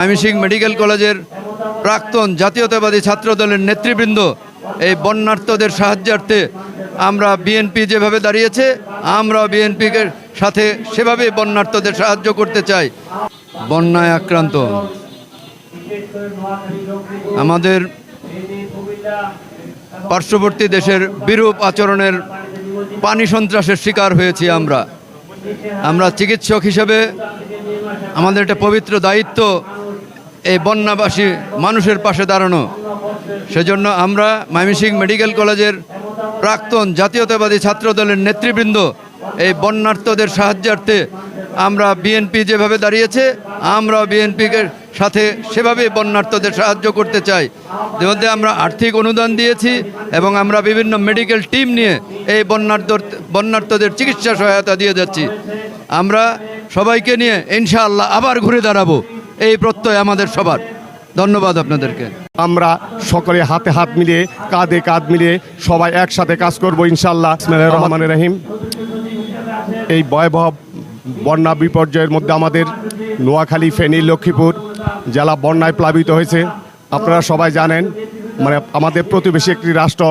Mymensingh medical কলেজের প্রাক্তন জাতীয়তাবাদী ছাত্রদলের নেতৃবৃন্দ। এই বন্যার্থদের সাহায্যার্থে আমরা বিএনপি যেভাবে দাঁড়িয়েছে আমরা বিএনপিকে সাথে সেভাবে বন্যার্থদের সাহায্য করতে চাই। বন্যায় আক্রান্ত। আমাদের পার্শ্ববর্তী দেশের বিরূপ আচরণের পানি সন্ত্রাসের শিকার হয়েছি আমরা। আমরা চিকিৎসক হিসেবে আমাদের একটা পবিত্র দায়িত্ব এই বন্যাবাসী মানুষের পাশে দাঁড়ানো। সেজন্য আমরা ময়মনসিংহ মেডিকেল কলেজের প্রাক্তন জাতীয়তাবাদী ছাত্রদলের নেতৃবৃন্দ, এই বন্যার্থদের সাহায্যার্থে আমরা বিএনপি যেভাবে দাঁড়িয়েছে আমরা বিএনপিকে সাথে সেভাবে বন্যার্থদের সাহায্য করতে চাই। এর মধ্যে আমরা আর্থিক অনুদান দিয়েছি এবং আমরা বিভিন্ন মেডিকেল টিম নিয়ে এই বন্যার্থ বন্যার্থদের চিকিৎসা সহায়তা দিয়ে যাচ্ছি। আমরা সবাইকে নিয়ে ইনশাআল্লাহ আবার ঘুরে দাঁড়াবো। এই প্রত্যয় আমাদের সবার। ধন্যবাদ আপনাদেরকে। আমরা সকলে হাতে হাত মিলিয়ে কাঁধে কাঁধ মিলিয়ে সবাই একসাথে কাজ করব ইনশাল্লাহ রহমান। রহিম। এই ভয়াবহ বন্যা বিপর্যয়ের মধ্যে আমাদের নোয়াখালী ফেনী লক্ষ্মীপুর জেলা বন্যায় প্লাবিত হয়েছে। আপনারা সবাই জানেন মানে আমাদের প্রতিবেশী একটি রাষ্ট্র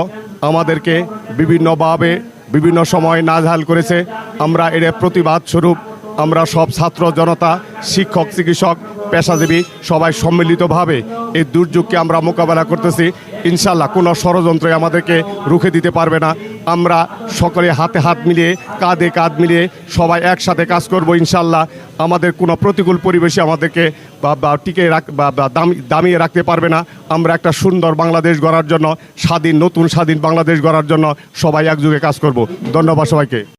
আমাদেরকে বিভিন্নভাবে বিভিন্ন সময় নাজহাল করেছে। আমরা এর প্রতিবাদ স্বরূপ আমরা সব ছাত্র জনতা শিক্ষক চিকিৎসক পেশাজীবী সবাই সম্মিলিতভাবে এই দুর্যোগকে আমরা মোকাবেলা করতেছি। ইনশাল্লাহ কোনো ষড়যন্ত্রই আমাদেরকে রুখে দিতে পারবে না। আমরা সকলে হাতে হাত মিলিয়ে, কাঁধে কাঁধ মিলিয়ে সবাই একসাথে কাজ করব ইনশাল্লাহ আমাদের কোনো প্রতিকূল পরিবেশে আমাদেরকে বা, টিকে রাখ, বা বা, দামি- দামিয়ে রাখতে পারবে না। আমরা একটা সুন্দর বাংলাদেশ গড়ার জন্য, স্বাধীন, নতুন, স্বাধীন বাংলাদেশ গড়ার জন্য সবাই একযোগে কাজ করব। ধন্যবাদ সবাইকে।